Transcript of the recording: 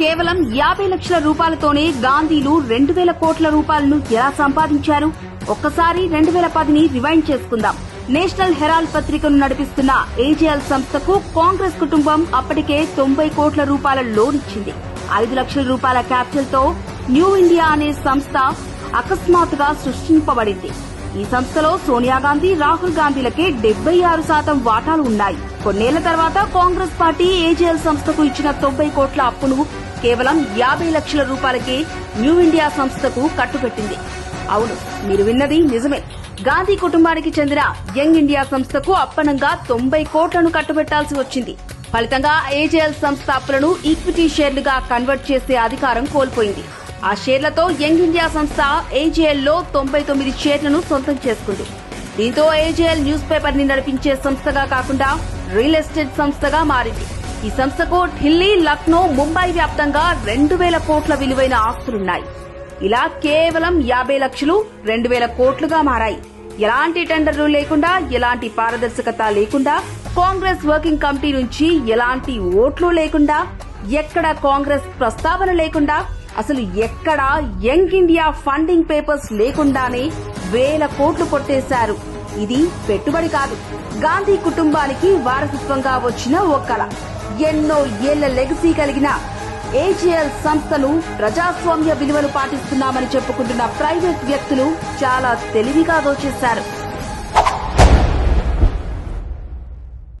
కేవలం యాభై లక్షల రూపాయలతోనే గాంధీలు రెండు వేల కోట్ల రూపాయలను ఎలా సంపాదించారు? ఒక్కసారి రెండు వేల పదిని రివైండ్ చేసుకుందాం. నేషనల్ హెరాల్డ్ పత్రికను నడిపిస్తున్న ఏజీఎల్ సంస్థకు కాంగ్రెస్ కుటుంబం అప్పటికే తొంభై కోట్ల రూపాయల లోన్ ఇచ్చింది. ఐదు లక్షల రూపాయల క్యాపిటల్తో న్యూ ఇండియా అనే సంస్థ అకస్మాత్తుగా సృష్టింపబడింది. ఈ సంస్థలో సోనియా గాంధీ రాహుల్ గాంధీలకే డెబ్బై ఆరు శాతం వాటాలు ఉన్నాయి. కొన్నేళ్ళ తర్వాత కాంగ్రెస్ పార్టీ ఏజీఎల్ సంస్థకు ఇచ్చిన తొంభై కోట్ల అప్పును కేవలం యాభై లక్షల రూపాయలకే న్యూ ఇండియా సంస్థకు కట్టుబెట్టింది. అవును మీరు విన్నది నిజమే. గాంధీ కుటుంబానికి చెందిన యంగ్ ఇండియా సంస్థకు అప్పనంగా తొంభై కోట్లను కట్టుబెట్టాల్సి వచ్చింది. ఫలితంగా ఏజేఎల్ సంస్థ అప్పులను ఈక్విటీ షేర్లుగా కన్వర్ట్ చేసే అధికారం కోల్పోయింది. ఆ షేర్లతో యంగ్ ఇండియా సంస్థ ఏజేఎల్లో తొంభై తొమ్మిది షేర్లను సొంతం చేసుకుంది. దీంతో ఏజేఎల్ న్యూస్ పేపర్ని నడిపించే సంస్థగా కాకుండా రియల్ ఎస్టేట్ సంస్థగా మారింది. ఈ సంస్థకు ఢిల్లీ లక్నో ముంబై వ్యాప్తంగా రెండు వేల కోట్ల విలువైన ఆస్తులున్నాయి. ఇలా కేవలం యాభై లక్షలు రెండు వేల కోట్లుగా మారాయి. ఎలాంటి టెండర్లు లేకుండా ఎలాంటి పారదర్శకత లేకుండా కాంగ్రెస్ వర్కింగ్ కమిటీ నుంచి ఎలాంటి ఓట్లు లేకుండా ఎక్కడ కాంగ్రెస్ ప్రస్తావన లేకుండా అసలు ఎక్కడ యంగ్ ఇండియా ఫండింగ్ పేపర్స్ లేకుండానే వేల కోట్లు కొట్టేశారు. ఇది పెట్టుబడి కాదు. గాంధీ కుటుంబానికి వారసత్వంగా వచ్చిన ఓ కళ. ఎన్నో ఏళ్ళ లెగసీ కలిగిన ఏజీఎల్ సంస్థను ప్రజాస్వామ్య విలువలు పాటిస్తున్నామని చెప్పుకుంటున్న ప్రైవేట్ వ్యక్తులు చాలా తెలివిగా దోచేశారు